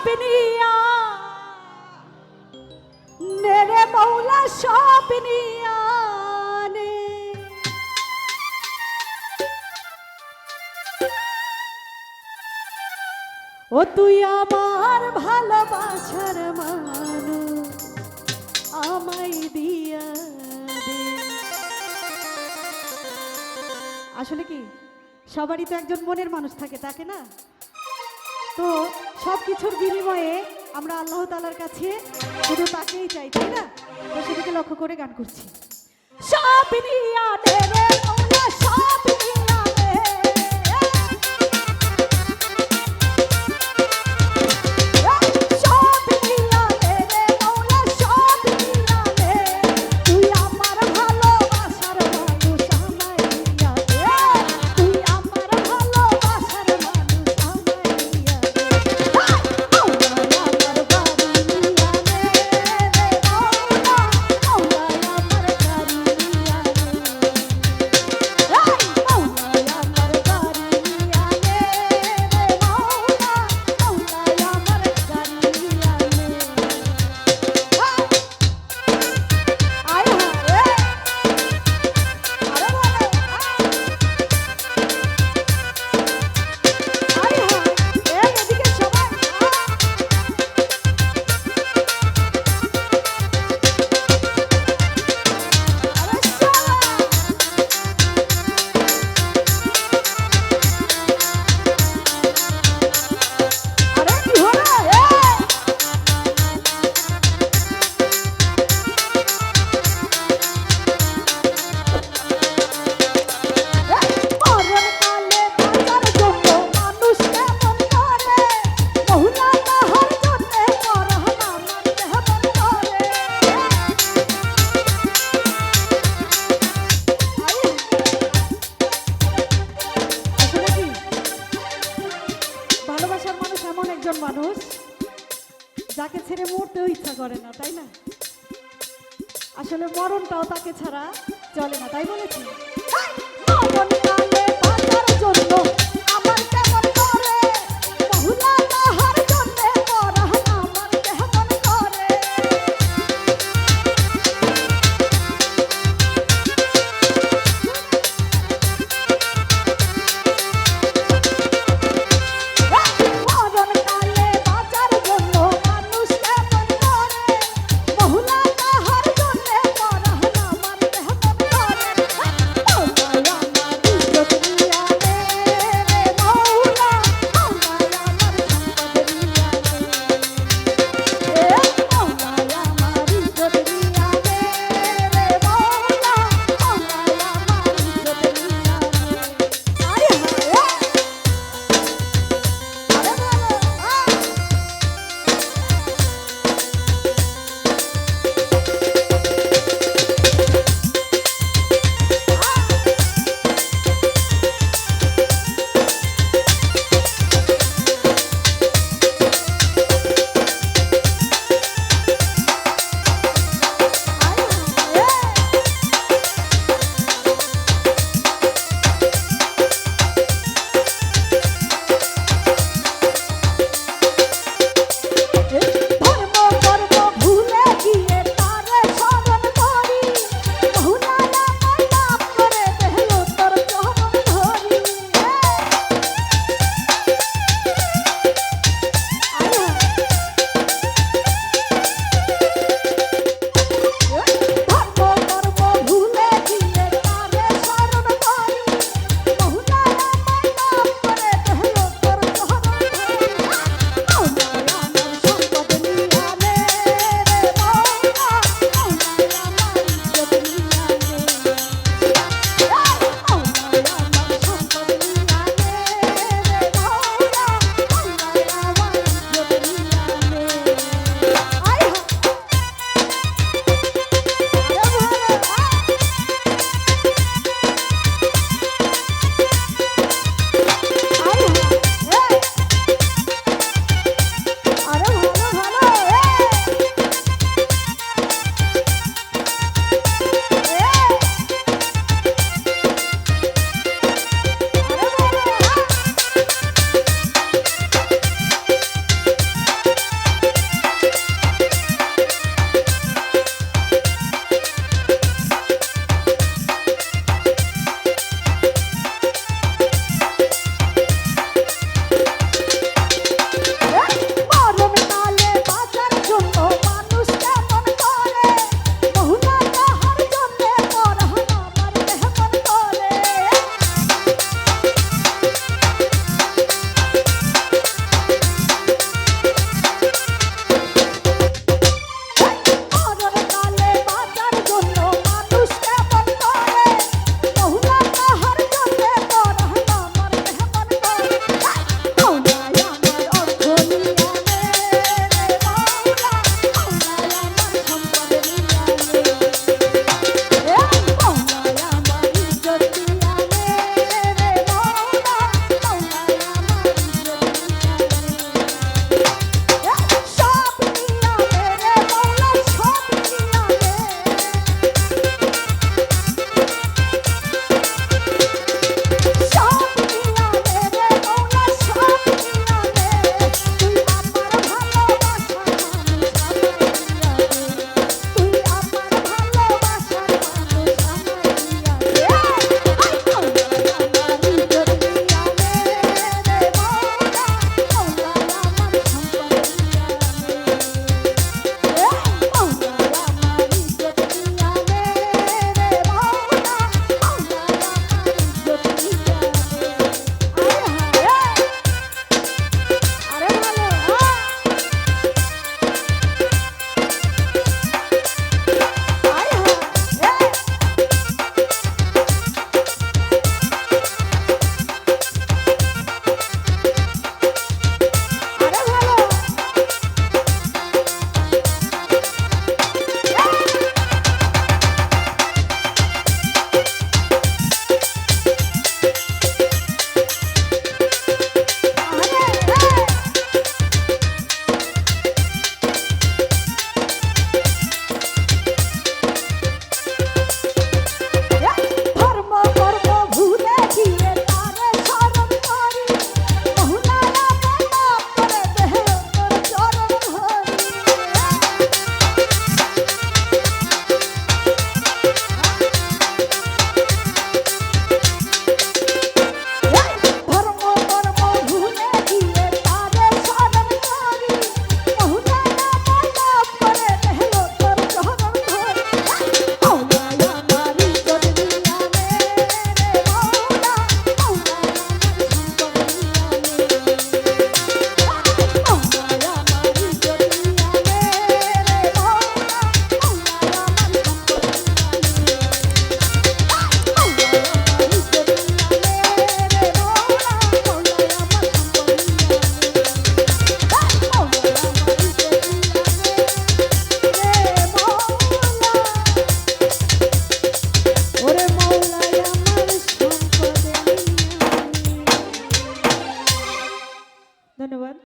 সব নিয়া নেরে মৌলা সব নে। ও তুই আমার ভালোবাসার মানুষ, আমায় দিয়া আসলে কি, সবারই তো একজন মনের মানুষ থাকে, তাকে না? তো সব কিছুর বিনিময়ে আমরা আল্লাহ তালার কাছে শুধু তাকেই চাই, তাই না? সেটাকে লক্ষ্য করে গান করছি। সব ইচ্ছা করে না তাই না? আসলে মরণটাও তাকে ছাড়া চলে না তাই বলেছি।